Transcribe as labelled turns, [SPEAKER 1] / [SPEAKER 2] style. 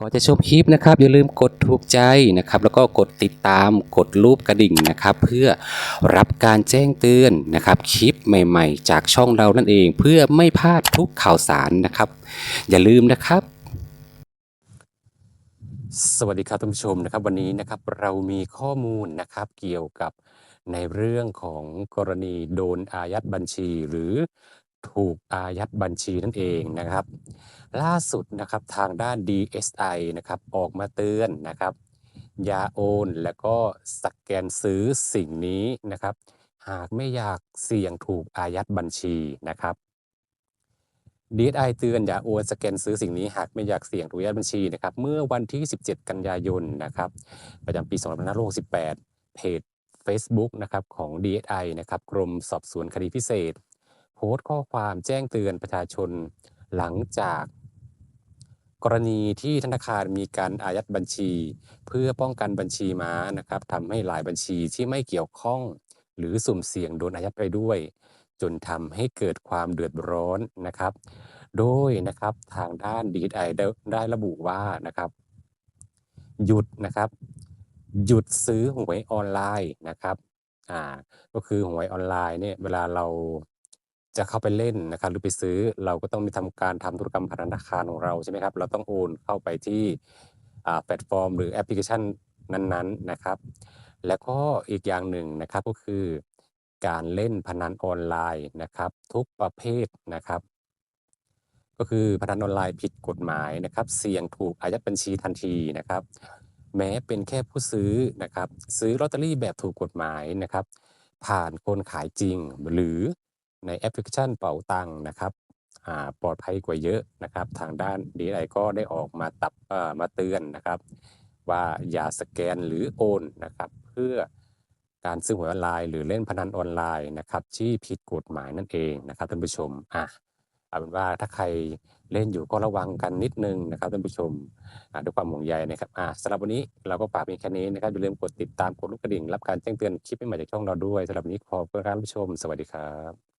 [SPEAKER 1] ก่อนจะชมคลิปนะครับอย่าลืมกดถูกใจนะครับแล้วก็กดติดตามกดรูปกระดิ่งนะครับ เพื่อรับการแจ้งเตือนนะครับ คลิปใหม่ๆ จากช่องเรานั่นเอง เพื่อไม่พลาดทุกข่าวสารนะครับ อย่าลืมนะครับ สวัสดีครับท่านผู้ชมนะครับ วันนี้นะครับเรามีข้อมูลนะครับเกี่ยวกับในเรื่องของกรณีโดนอายัดบัญชี หรือ ถูกอายัดบัญชีนั่นเองนะครับ ล่าสุดนะครับทางด้าน DSI นะครับออกมาเตือนนะครับ อย่าโอนแล้วก็สแกนซื้อสิ่งนี้นะครับ หากไม่อยากเสี่ยงถูกอายัดบัญชีนะครับ DSI เตือนอย่าโอนสแกนซื้อสิ่งนี้หากไม่อยากเสี่ยงถูกอายัดบัญชีนะครับ เมื่อวันที่ 17 กันยายนนะครับ ประจำปี2568เพจ Facebook นะครับของ DSI นะครับกรมสอบสวนคดีพิเศษ โพสต์ข้อความแจ้งเตือนประชาชน หลังจาก กรณีที่ธนาคารมีการอายัดบัญชี เพื่อป้องกันบัญชีม้านะครับทำให้หลายบัญชีที่ไม่เกี่ยวข้อง หรือสุ่มเสี่ยงโดนอายัดไปด้วย จนทำให้เกิดความเดือดร้อนนะครับ โดยนะครับทางด้าน DSI ได้ได้ระบุว่านะครับหยุดนะครับหยุดซื้อหวยออนไลน์นะครับอ่าก็คือหวยออนไลน์เนี่ยเวลาเรา จะเข้าไปเล่นนะครับหรือไปซื้อเราก็ต้องมีทำการทำธุรกรรมผ่านธนาคารของเราใช่ไหมครับเราต้องโอนเข้าไปที่แพลตฟอร์ม หรือแอปพลิเคชันนั้นๆนะครับ แล้วก็อีกอย่างหนึ่งนะครับก็คือ การเล่นพนันออนไลน์นะครับ ทุกประเภทนะครับ ก็คือพนันออนไลน์ผิดกฎหมายนะครับ เสี่ยงถูกอายัดบัญชีทันทีนะครับ แม้เป็นแค่ผู้ซื้อนะครับ ซื้อลอตเตอรี่แบบถูกกฎหมายนะครับ ผ่านคนขายจริงหรือ ในแอปพลิเคชันเป๋าตังนะครับปลอดภัยกว่าเยอะนะครับ ทางด้านดีไอก็ได้ออกมาตับมาเตือนนะครับ ว่าอย่าสแกนหรือโอนนะครับ เพื่อการซื้อหวยออนไลน์หรือเล่นพนันออนไลน์นะครับ ที่ผิดกฎหมายนั่นเองนะครับท่านผู้ชมอะเอาเป็นว่าถ้าใครเล่นอยู่ก็ระวังกันนิดนึงนะครับท่านผู้ชมอ่าด้วยความห่วงใยนะครับอะสำหรับวันนี้เราก็ฝากเพียงแค่นี้นะครับอย่าลืมกดติดตามกดลูกกระดิ่ง รับการแจ้งเตือนคลิปใหม่จากช่องเราด้วยสำหรับวันนี้ขอบคุณครับท่านผู้ชม สวัสดีครับ